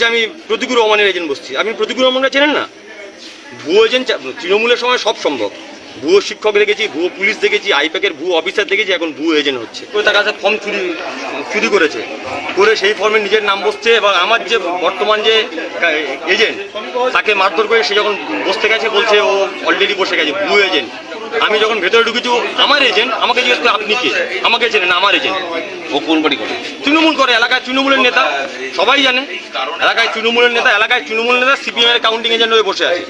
বলছে আমি প্রতিকুর রহমানের এজেন্ট বসছি। আপনি প্রতিকুর রহমানরা চেনেন না? ভুয়ো এজেন্ট তৃণমূলের সময় সব সম্ভব। ভুয়ো শিক্ষক দেখেছি ভুয়ো পুলিশ দেখেছি আইপ্যাকের ভুয়ো অফিসার দেখেছি এখন ভুয়ো এজেন্ট হচ্ছে। তো তার কাছে ফর্ম চুরি চুরি করেছে। করে সেই ফর্মে নিজের নাম বসছে এবং আমার যে বর্তমান যে এজেন্ট তাকে মারধর করে সে যখন বসতে গেছে বলছে ও অলরেডি বসে গেছে ভুয়ো এজেন্ট আমি যখন ভেতরে ঢুকেছি আমার এজেন্ট আমাকে জিজ্ঞেস করে আপনি কে? আমাকে চেনেন আমার এজেন্ট ও কোন বাড়ি করে? তৃণমূল করে এলাকায় তৃণমূলের নেতা সবাই জানে। এলাকায় তৃণমূলের নেতা এলাকায় তৃণমূল নেতা সিপিএম এর কাউন্টিং এজেন্ট হয়ে বসে আছে।